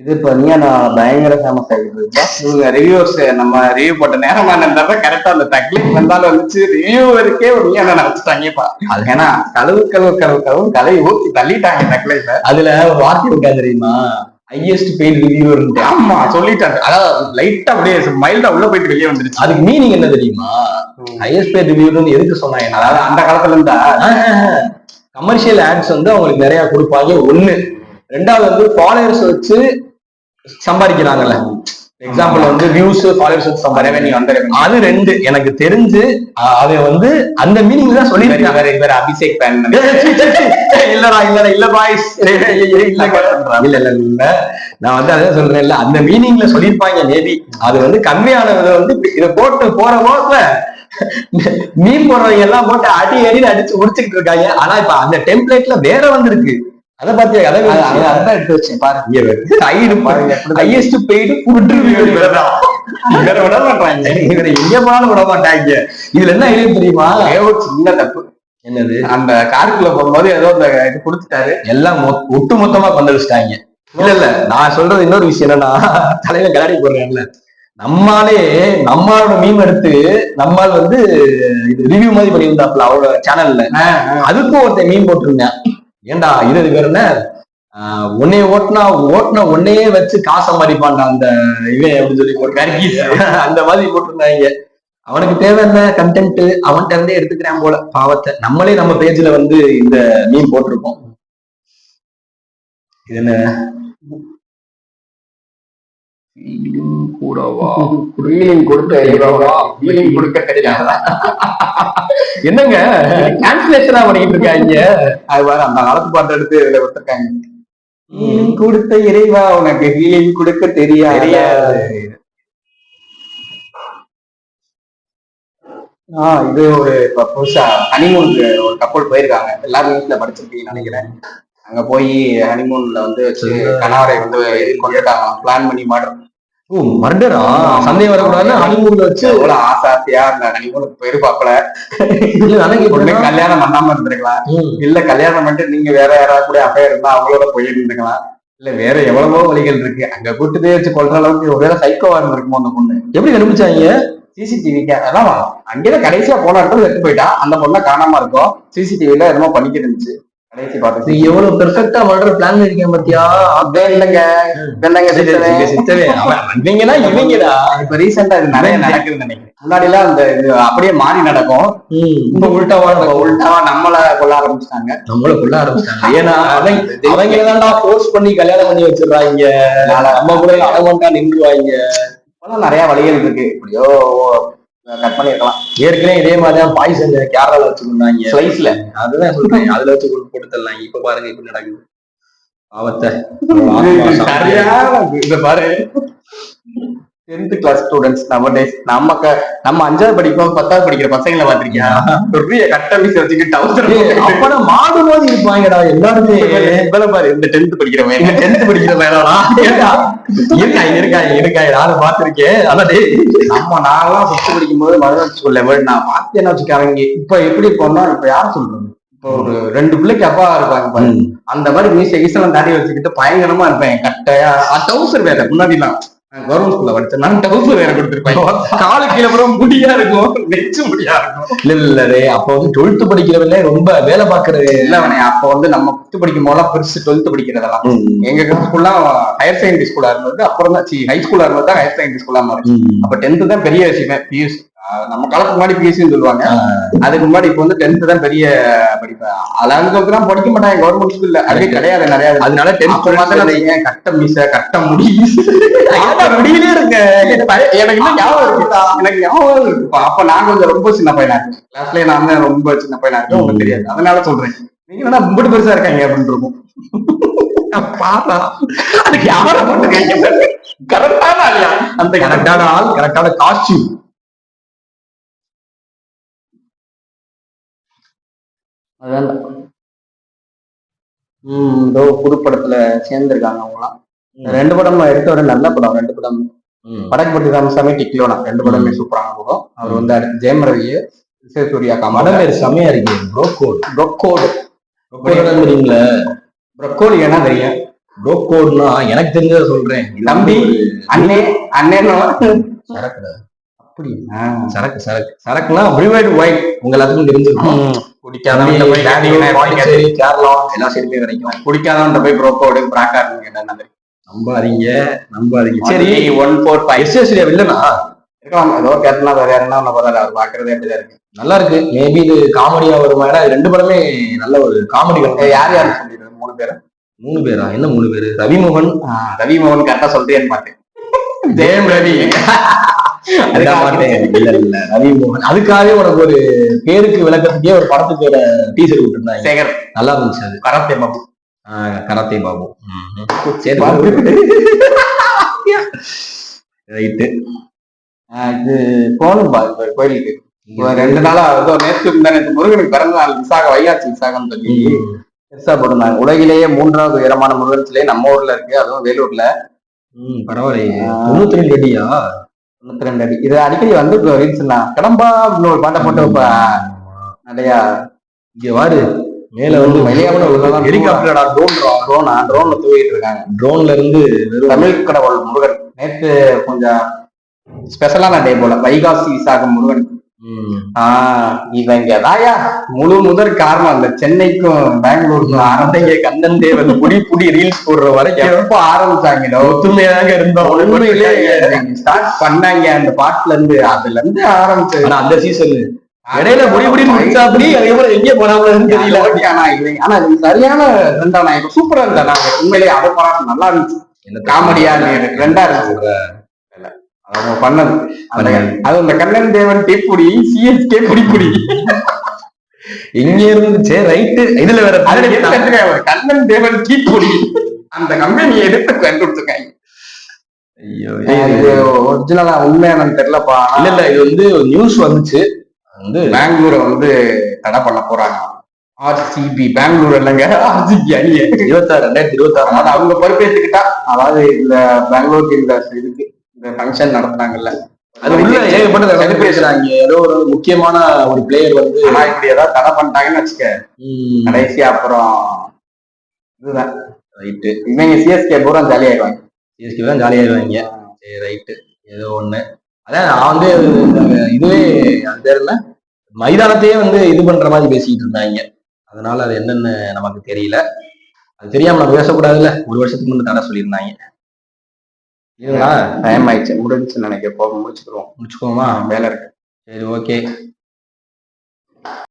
இது இப்ப நீயா நான் பயங்கர ஃபேமஸ் ஆகிட்டு இவங்க ரிவ்யூவர்ஸ் நம்ம ரிவ்யூ போட்ட நேரமா இருந்தா கரெக்டா அந்த தக்லீஃப் வந்தாலும் வந்துச்சு. ரிவ்யூவருக்கே ஒரு நீ என்ன நினைச்சிட்டாங்கப்பா. அது ஏன்னா கழுவு கழுவு கழுவு கழுவு கலையை ஊத்தி தள்ளிட்டாங்க தக்லீஃப அதுல ஒரு வார்த்தை இருக்கா தெரியுமா? ஹையஸ்ட் பெய்ட் ரிவ்யூவர் ஆமா சொல்லிட்டாங்க. அதாவது லைட்டா அப்படியே மைல்டா உள்ள போயிட்டு வெளியே வந்துருச்சு. அதுக்கு மீனிங் என்ன தெரியுமா? ஹையஸ்ட் பெய்ட் ரிவ்யூவர் எதுக்கு சொன்னாங்க அதாவது அந்த காலத்துல இருந்தா கமர்ஷியல் ஆட்ஸ் வந்து அவங்களுக்கு நிறைய கொடுப்பாங்க. ஒண்ணு ரெண்டாவது வந்து ஃபாலோவர்ஸ் வச்சு சம்பாதிக்கிறாங்கல்ல. எக்ஸாம்பிள் வந்து வியூஸ் ஃபாலோவர்ஸ் சம்பாதிக்கிறாங்க. ரெவன்யூ அந்த அது ரெண்டு. எனக்கு தெரிஞ்சு அவன் வந்து அந்த மீனிங் தான் சொல்லியிருக்காங்க. இவர் இவர் அபிஷேக் ஃபேன் இல்லடா இல்லடா இல்ல பாய்ஸ் இல்ல இல்ல இல்ல இல்ல நான் வந்து அதான் சொல்றேன் இல்ல அந்த மீனிங்ல சொல்லியிருப்பாங்க மேபி அது வந்து கம்மியானதை வந்து இதை போட்டு போற போக்குல மீன் போடுறவங்க எல்லாம் போட்டு அடி அடி அடிச்சு முடிச்சுக்கிட்டு இருக்காங்க. ஆனா இப்ப அந்த டெம்ப்ளேட்ல வேற வந்திருக்கு. அதை பார்த்தியா? அதை அதான் எடுத்து வச்சேன் பாரு. சைடு பாருங்க ஹையஸ்ட் பெய்டு ரிவ்யூ வேற விட மாட்டாங்க. இவரை எங்க போனாலும் விட மாட்டாங்க? இதுல என்ன ஐடியா தெரியுமா? சின்ன தப்பு. என்னது? அந்த காருக்குள்ள போகும்போது ஏதோ அந்த இது கொடுத்துட்டாரு. எல்லாம் ஒட்டு மொத்தமா பந்தளிச்சிட்டாங்க இல்ல இல்ல. நான் சொல்றது இன்னொரு விஷயம் என்னன்னா தலைவன் கலாடி போடுறேன்ல நம்மாலே நம்மளோட மீம் எடுத்து நம்மால் வந்து இது ரிவ்யூ மாதிரி பண்ணியிருந்தாப்ல அவரோட சேனல்ல அதுக்கும் ஒருத்தன் மீன் போட்டிருந்தேன். ஏன்டா இது இது வேற என்ன ஆஹ் உன்னைய ஓட்டுனா ஓட்டுன உன்னையே வச்சு காசை சம்பாதிப்பான்டா அந்த இவன் அப்படின்னு சொல்லி ஒரு அந்த மாதிரி போட்டிருந்தாங்க. அவனுக்கு தேவை என்ன கண்டென்ட் அவன்கிட்ட இருந்தே எடுத்துக்கிறான் போல. பாவத்தை. நம்மளே நம்ம பேஜ்ல வந்து இந்த மீன் போட்டிருக்கோம் இது என்ன? கூடவா? ஃபீலிங் கொடுத்து ஃபீலிங் கொடுக்க தெரியாதா? என்னங்க? டிரான்ஸ்லேஷனா பண்ணிட்டு இருக்காங்க அது வேற அந்த காலத்து பாட்டு எடுத்து இதுல கொடுத்துருக்காங்க. கொடுத்த இறைவா உனக்கு ஃபீலிங் கொடுக்க தெரியாது? ஆஹ் இது ஒரு இப்ப புதுசா ஹனிமூனுக்கு ஒரு கப்பல் போயிருக்காங்க. எல்லாரும் நியூஸ்ல படிச்சிருப்பீங்கன்னு நினைக்கிறேன். அங்க போய் ஹனிமூன்ல வந்து வச்சு கணவரை வந்து கொண்டுட்டாங்க பிளான் பண்ணி மாடுறோம் ஓ மர்டரா? சந்தேகம் வரக்கூடாதுன்னு ஹனிமூன்ல வச்சு எவ்வளவு ஆசை ஆசையா அந்த ஹனிமூனுக்கு ஒண்ணு கேட்டேன் கல்யாணம் பண்ணாம இருந்திருக்கலாம். இல்ல கல்யாணம் பண்ணிட்டு நீங்க வேற யாராவது கூட அஃபேர் இருந்தா அவங்களோட போயிருந்துக்கலாம் இல்ல வேற எவ்வளவோ வழிகள் இருக்கு. அங்க கூட்டுதே வச்சு கொள்ற அளவுக்கு ஒருவேளை சைக்கோவா இருந்திருக்குமோ அந்த பொண்ணு. எப்படி கண்டுபிடிச்சாங்க சிசிடிவி அதான் அங்கேதான் கடைசியா போன இடத்துல வெட்டு போயிட்டா. அந்த பொண்ணை காணாம இருக்கும். சிசிடிவில என்னமோ பண்ணிக்கிட்டு இருந்துச்சு. பார்த்து எவ்வளவு பெர்ஃபெக்ட்டா பிளான் பண்ணிருக்கேன் பாத்தியா? அப்படியே இல்லைங்க. என்னங்க வந்தீங்கன்னா இவங்கடா. இப்ப ரீசெண்டா இது நிறைய நடக்குதுன்னு நினைக்கிறேன். முன்னாடி எல்லாம் அந்த இது அப்படியே மாறி நடக்கும். இப்ப உள்டாவா இப்ப உள்டாவா நம்மள கொல்ல ஆரம்பிச்சிட்டாங்க. நம்மள கொள்ள ஆரம்பிச்சிட்டாங்க. ஏன்னா அவங்க தான்டா ஃபோர்ஸ் பண்ணி கல்யாணம் பண்ணி வச்சிடுறாங்க. நம்ம கூட அடமாட்டா நின்றுவாங்க. இப்பெல்லாம் நிறைய வழிகள் இருக்கு. எப்படியோ கட் பண்ணிருக்கலாம். ஏற்கனவே இதே மாதிரிதான் பாய்சன் கேரளால வச்சுருந்தாங்க ஸ்லைஸ்ல அதுதான் சொல்றேன். அதுல வச்சு கொண்டு போட்டு தரலாம் இப்ப பாருங்க இப்ப நடக்குது? பாவத்தை. பாரு. டென்த் கிளாஸ் ஸ்டூடெண்ட்ஸ் நம்ம டேஸ் நம்ம நம்ம அஞ்சாவது படிக்கும் பத்தாவது படிக்கிற பசங்களை பாத்திருக்கியா பெரிய கட்ட மீச வச்சுக்கிட்டு டவுசர் ஏய், அப்பனா மாடு மாதிரி இருப்பாங்கடா எல்லாருமே. இவ்வளவு பாரு இந்த டென்த் படிக்கிறவன் எங்க டென்த் படிக்கிற பையனா இருக்கா இருக்கா இருக்கா நானும் பாத்திருக்கேன் அதான் டேய் நம்ம நான்லாம் ஃபிஃப்த் படிக்கும் போது மதுரை ஸ்கூல் லெவல் நான் பார்த்தேன்னு வச்சுக்காரங்க இப்ப எப்படி போனா இப்ப யார் சொல்றது? இப்போ ஒரு ரெண்டு பிள்ளைக்கு அப்பா இருப்பாங்க பாரு. அந்த மாதிரி மீச ஈசலம் தாடி வச்சுக்கிட்டு பயங்கரமா இருப்பேன். கட்டையா டவுசர் வேற முன்னாடிலாம். கவர்மெண்ட் ஸ்கூல்ல படிச்சேன் நான் டவுசர் வேற கொடுத்துருப்பேன். காலு கீழே முடியா இருக்கும். நெச்சு முடியா இருக்கும். இல்ல இல்ல டேய், அப்ப வந்து டுவெல்த் படிக்கிறவங்களே ரொம்ப வேலை பாக்குறது இல்ல அவனே அப்ப வந்து நம்ம ஃபிஃப்த் படிக்கும் போதெல்லாம் பெருசு டுவெல்த் படிக்கிறதெல்லாம். எங்க ஸ்கூல்லாம் ஹையர் செகண்டரி ஸ்கூலா இருந்தது. அப்புறம் தான் ஹை ஸ்கூலா இருந்தது தான் ஹையர் செகண்டரி ஸ்கூலா மாறி அப்ப டென்த் தான் பெரிய விஷயமே. பியூஸ் நம்ம காலத்துக்கு முன்னாடி பிஎஸ்சின்னு சொல்லுவாங்க. அதுக்கு முன்னாடி இப்ப வந்து டென்த் தான் பெரிய படிப்பு. அலாவுக்கு தான் படிக்க மாட்டாங்க கவர்மெண்ட் ஸ்கூல்ல அதுவே கிடையாது நிறைய அதனால பார்த்தா டென்த் நீங்க கட்ட மீச கட்ட முடி முடியலே இருக்க எனக்கு இன்னும் ஞாபகம் இருக்குடா எனக்கு ஞாபகம் இருக்குப்பா. அப்ப நான் கொஞ்சம் ரொம்ப சின்ன பையனா இருக்கேன் கிளாஸ்லயே நான் தான் ரொம்ப சின்ன பையனா இருக்கேன் உங்களுக்கு தெரியாது. அதனால சொல்றேன். நீங்க என்ன மும்படி பெருசா இருக்காங்க அப்படின்னு இருக்கும். பாத்தா அதுக்கு யாரை கரெக்டான அந்த கரெக்டான ஆள் கரெக்டான காஸ்டியூம் அதான் இதோ புது படத்துல சேர்ந்திருக்காங்க அவங்களாம் ரெண்டு படம் எடுத்த ஒரு நல்ல படம் ரெண்டு படம். படக்கு ராமசாமி டிக்லோனா ரெண்டு படமே சூப்பரான படம். அவர் வந்து அடுத்து ஜெயம் ரவி விஜய் சூர்யா காமடம் பேர் செம்மையா இருக்கு ப்ரோகோட். ப்ரொக்கோடு தெரியுங்களா ப்ரொக்கோலி ஏன்னா தெரியும். ப்ரோ கோட்னா எனக்கு தெரிஞ்சதை சொல்றேன். தம்பி. அண்ணே அண்ணேன்னு சரக்குடா அப்படி சரக்கு. சரக்கு சரக்குனா ப்ரிவைட் ஒயிட். உங்க எல்லாத்துக்கும் தெரிஞ்சிருக்கும். குடிக்காதவன் போய் பாண்டிச்சேரி கேரளா எல்லா சைடுமே கிடைக்கும். குடிக்காதவன் போய் ப்ரோக்கோடு பிராக்கா இருக்குங்க என்ன நம்பாதீங்க நம்பாதீங்க. சரி சரி ஒன் ஃபோர் ஃபைவ் எஸ்எஸ்டியா இல்லனா இருக்கலாம் ஏதோ கேட்டனா வேற யாருன்னா ஒண்ணு போறாரு அவர் பாக்குறதே அப்படிதான் இருக்கு. நல்லா இருக்கு. மேபி இது காமெடியா வருமா? ஏன்னா ரெண்டு படமே நல்ல ஒரு காமெடி யார் யாரு சொல்லிடுறது மூணு பேரும் மூணு பேரா? என்ன மூணு பேரு? ரவிமோகன்? ரவி மோகன் கரெக்டா சொல்றேன்னு பார்த்தேன். ஜெயம் ரவி. இல்ல இல்ல. ரவிமோகன். அதுக்காகவே உனக்கு ஒரு பேருக்கு விளக்கத்துக்கே ஒரு படத்துக்கு டீசர் விட்டுருந்தாங்க சேகர். நல்லா இருந்துச்சு அது. கராத்தே பாபு. கராத்தே பாபு. சரி ரைட்டு. இது போகணும் கோயிலுக்கு. ரெண்டு நாளா ஏதோ நேற்று முந்தா நேற்று முருகனுக்கு பிறந்த நாள் விசாக வைகாசி விசாகம் சொல்லி பெருசா போட்டிருந்தாங்க. உலகிலேயே மூன்றாவது உயரமான முருகன் சிலை நம்ம ஊர்ல இருக்கு அதுவும் வேலூர்ல. பரவாயில்லையே. தொண்ணூத்தி ரெண்டு அடியா? தொண்ணூத்தி ரெண்டு அடி. இது அடிக்கடி வந்து ரீல்ஸ் தான் கடம்பா ஒரு பாட்டை போட்டு இப்ப நிறைய. இங்க வாரு மேல வந்து உள்ளதான் ஹெலிகாப்டரா ட்ரோன் ட்ரோனா ட்ரோன்ல தூக்கிட்டு இருக்காங்க. ட்ரோன்ல இருந்து தமிழ் கடவுள் முருகன். நேற்று கொஞ்சம் ஸ்பெஷலான டே போல. வைகாசி விசாகம் முருகன். ஆஹ் இவங்க தாயா முழு முதற் காரணம் அந்த சென்னைக்கும் பெங்களூருக்கும் ஆரம்பிங்க. கண்ணன் தேவன் புடி புடி ரீல்ஸ் போடுற வரைக்கும் எப்ப ஆரம்பிச்சாங்களோ ஒத்துமையாக இருந்தோம். ஸ்டார்ட் பண்ணாங்க. அந்த பாட்டுல இருந்து அதுல இருந்து ஆரம்பிச்சது அந்த சீசன் இடையில முடி முடி முடிச்சா அப்படி அதுக்கப்புறம் எங்க போனாங்கன்னு தெரியல. ஆனா இது ஆனா சரியான ரெண்டா நான் சூப்பரா இருந்தா நாங்க உண்மையிலேயே அதை பாராட்டு நல்லா இருந்துச்சு. காமெடியா ரெண்டா இருந்துச்சு. பண்ணது. அது அந்த கண்ணன் தேவன் டீப்புடி சிஎஸ்கே புடி புடி எங்க இருந்துச்சு ரைட்டு இதுல வேற? ஒரு கண்ணன் தேவன் டீப்புடி அந்த கம்பெனியை எடுத்து கண்டுபிடிச்சிருக்காங்க. ஐயோ ஒரிஜினலா உண்மையானு தெரியலப்பா. இல்ல இல்ல இது வந்து நியூஸ் வந்துச்சு. வந்து பெங்களூரை வந்து தடை பண்ண போறாங்க. ஆர்சிபி பெங்களூர் இல்லைங்க ஆர்சிபி அணிய. இருபத்தாறு ரெண்டாயிரத்தி இருபத்தாறு. அதாவது அவங்க பொறுப்பேற்றுக்கிட்டா அதாவது இந்த பெங்களூருக்கு இந்த இதுக்கு ஃபங்க்ஷன் நடத்துனாங்கல்ல. அது உள்ள ஏகப்பட்ட செலிப்ரேஷன் ஏதோ ஒரு முக்கியமான ஒரு பிளேயர் வந்து ஆனா இப்படி ஏதாவது தடை பண்ணிட்டாங்கன்னு வச்சுக்க. ம், கடைசி அப்புறம் இதுதான். ரைட்டு இவங்க சிஎஸ்கே பூரா ஜாலி ஆயிடுவாங்க. சிஎஸ்கே தான் ஜாலியாயிருவாங்க சரி ரைட்டு ஏதோ ஒண்ணு. அதான் நான் வந்து இதுவே அது பேர் என்ன மைதானத்தையே வந்து இது பண்ற மாதிரி பேசிக்கிட்டு இருந்தாங்க. அதனால அது என்னன்னு நமக்கு தெரியல. அது தெரியாம நம்ம பேசக்கூடாதுல்ல. ஒரு வருஷத்துக்கு முன்ன தடை சொல்லியிருந்தாங்க. டைம் ஆயிடுச்சு. முடிஞ்சுன்னு நினைக்க போக முடிச்சுக்கிறோம் முடிச்சுக்கோமா வேலை இருக்கு. சரி ஓகே